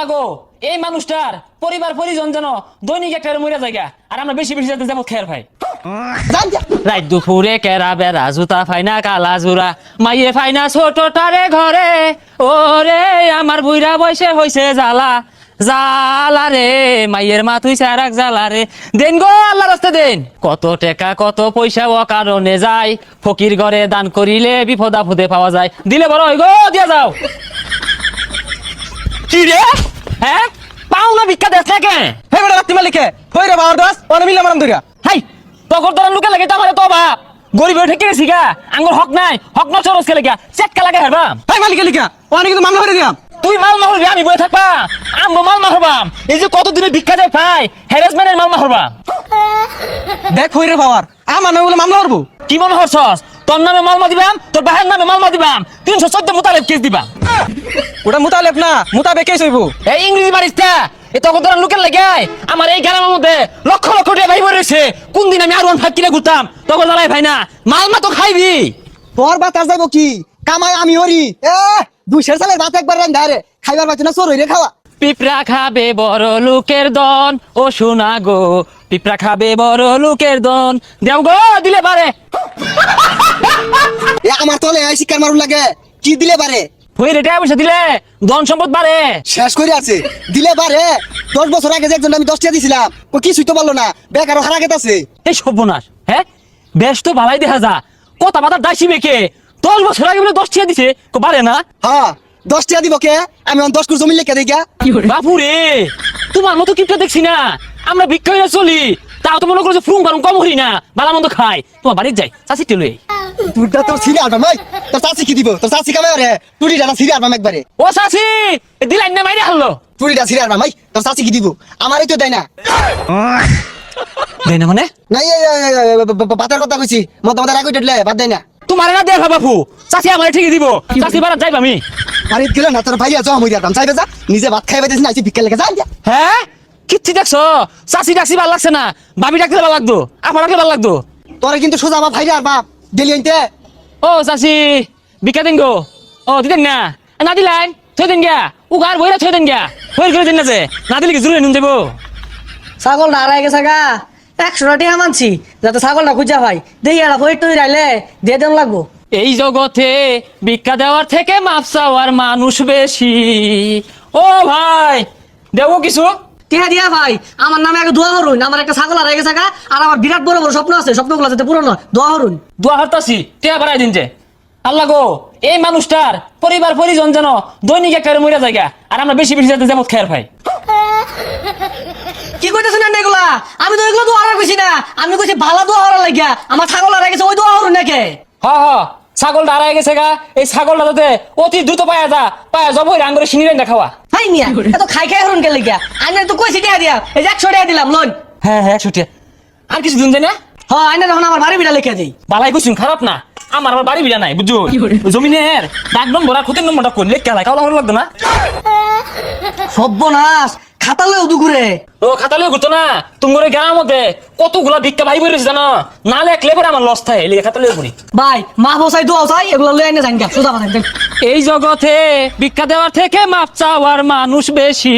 লাগো। এই মানুষটার পরিবার পরিজন যেন দৈনিক একটা মরে জায়গা। আর আমরা বেশি বেশি যাতে যাব খেয়ার ভাই। রাত দুপুরে কেরা বেড়া জুতা ফাইনা কালা জুরা। মাইয়ে ফাইনা ছোট টারে ঘরে। ওরে আমার বুইরা বয়সে হইছে জ্বালা। জালা রে মাইয়ের মা তুই সারাক জ্বালা রে। দেন গো আল্লাহ রাস্তা দেন। কত টাকা কত পয়সা ও কারণে যায়। ফকির ঘরে দান করিলে বিপদ আপদে পাওয়া যায়। দিলে বড় হই গো দিয়া যাও। কি রে? হ্যাঁ? পাও না ভিক্ষা দেশ না কেন হে বেটা রাত্রি মালিকে হই রে বাবার দাস? অনে মিলে মারাম ধরিয়া হাই তখন তোরা লুকে লাগে তো আমার তো বাপ গরিব উঠে কিনেছি গা। আঙ্গুর হক নাই হক না চরস কে লাগা। চেক্কা লাগে হারবাম হে মালিকে লিখা অনে কিন্তু মামলা করে দিয়াম তুই মাল মারবি আমি বয়ে থাকবা। আমগো মাল মারবাম এই যে কত দিনে ভিক্ষা যায় পাই হ্যারাসমেন্টের মাল মারবাম দেখ হই রে বাবার আমার নামে বলে মামলা করব। কি মনে হরছস তোর নামে মাল মা দিবাম তোর বাহের নামে মাল মা দিবাম। তিনশো চোদ্দ মোতালেব কেস দিবাম ওটা মুতালেব না মুতাবে কেস হইব। এই ইংরেজি মারিসটা এ তখন তোরা লুকের লাগে আমার এই গ্রামের মধ্যে লক্ষ লক্ষ টাকা ভাই রয়েছে কোন দিন আমি আর ওয়ান ফাইভ কিনে ঘুরতাম তখন দাঁড়াই ভাই না মাল মা তো খাইবি। তোর বাতাস যাইব কি? কামাই আমি হরি। এ দুইশের সালের ভাত একবার রান্ধা রে খাইবার পাইতো না চোর হইরে খাওয়া। পিঁপড়া খাবে বড় লোকের দন। ও শোনা গো পিঁপড়া খাবে বড় লোকের দন। দেও গো দিলে পারে। এ আমার তলে এই শিকার মারুন লাগে কি দিলে পারে? হই রেটে পয়সা দিলে ধন সম্পদ বাড়ে শেষ করে আছে দিলে পারে। দশ বছর আগে যে একজন আমি দশ টাকা দিছিলাম ও কিছুই তো পারল না বেকারও হারা গেতাছে এই সর্বনাশ হ্যাঁ? বেশ তো ভালাই দেখা যা কথা বাতা দাসি বেকে দশ বছর আগে বলে দশ টিয়া দিছে কো বাড়ে না? হ্যাঁ দশ টাকা দিব কে? আমি দশ কুড়ি জমি লেখা দিই গা। বাপুরে তোমার মতো কিপটা দেখছি না। আমরা ভিক্ষা চলি। তাও তো মনে করো যে ফ্রুম ফারুম কম করি না। বালা মন্দ খাই তোমার বাড়ির যাই। চাষি টেলুই তুইটা তোর সিরি আলবাম ভাই তোর চাষি কি দিব? তোর চাষি কামাই রে টুরি ডানা সিরি আলবাম একবারে। ও চাষি দিলাই না মাইরে হারলো টুরিটা সিরি আলবাম ভাই তোর চাষি কি দিব? আমারই তো দেয় না। দেয় না মানে? নাই বাতার কথা কইছি। মত মত রাখি উঠলে বাদ দেয় না। তোমার না দেখা বাপু চাষি আমার ঠিকই দিব। চাষি বাড়া যাইব আমি। বাড়িত গেলে না তোর ভাইয়া জমা হইয়া দাম চাইবে যা নিজে ভাত খাইবে দিস না আইছি ভিক্ষা লেগে যা। হ্যাঁ কিচ্ছি দেখছ? চাষি ডাকছি ভালো লাগছে না। বাবি ডাকলে ভালো লাগতো ডাকলে ভালো লাগতো তোরে কিন্তু সোজা আমার ভাইরে আর বাপ গেলি আনতে। ও চাষি বিকা দিন গো। ও দিতেন না। না দিলাই থৈ দিন গিয়া। উগার বইরা থৈ দিন গিয়া। হইর করে দিন না যে না দিলে কি জরুরি নুন দেবো ছাগল না হারাই গেছে গা একশো টাকা মানছি যাতে ছাগল না খুঁজা ভাই দেখি একটা বই টই রাইলে দিয়ে দেন লাগবো। এই জগতে ভিক্ষা দেওয়ার থেকে মাপ চাওয়ার মানুষ বেশি। ও ভাই দেবো কিছু? টিহা দিয়া ভাই? আমার নামে আগে দোয়া হরুন আমার একটা ছাগল গেছে গা আর আমার বিরাট বড় বড় স্বপ্ন আছে। স্বপ্নগুলো যাতে পূরণ হয়। দোয়া হরুন দোয়া হারতাছি বাড়াই দিন যে। আল্লাহ গো এই মানুষটার পরিবার পরিজন যেন দৈনিক একটা মরে জায়গা আর আমরা বেশি বেশি যাতে যেমন খেয়ার ভাই কি কইতেছেন না এগুলা? আমি তো এগুলো দোয়া কইছি না। আমি কইছি ভালো দোয়া হরা লাগিয়া আমার ছাগল গেছে ওই দোয়া হরুন নাকি। হ হ। ছাগলটা হারাই গেছে গা। এই ছাগলটা যাতে অতি দ্রুত পায়া যা পায়া যাব ওই রাঙ্গরে সিঁড়ি রেন্দা খাওয়া। হাই মিয়া এত খাই খাই হরুন কে লাগিয়া আমি তো কইছি টিহা দিয়া এই যে একশো টাকা দিলাম লোন হ্যাঁ হ্যাঁ ছুটিয়া আর কিছু দিন যায় না হ্যাঁ আইনা যখন আমার বাড়ি বিড়া লিখে দিই। বালাই কুসুম খারাপ না। আমার আবার বাড়ি বিড়া নাই বুঝছ? জমিনের ডাক নম্বর আর ক্ষতির নম্বরটা করলে কেলাই কাউলা লাগতো না? সর্বনাশ! খাতা লয়ে উদুকুরে ও খাতালে ঘুরতো না? তোমার গ্রামের মধ্যে কতগুলা ভিক্ষা ভাই বেরিয়েছে জানো? না লেখলে পরে আমার লস থাকে লিখে খাতালে ঘুরি। ভাই মা বসাই দোয়া চাই এগুলো লয়ে এনে জানি সোজা কথা এই জগতে ভিক্ষা দেওয়ার থেকে মাপ চাওয়ার মানুষ বেশি।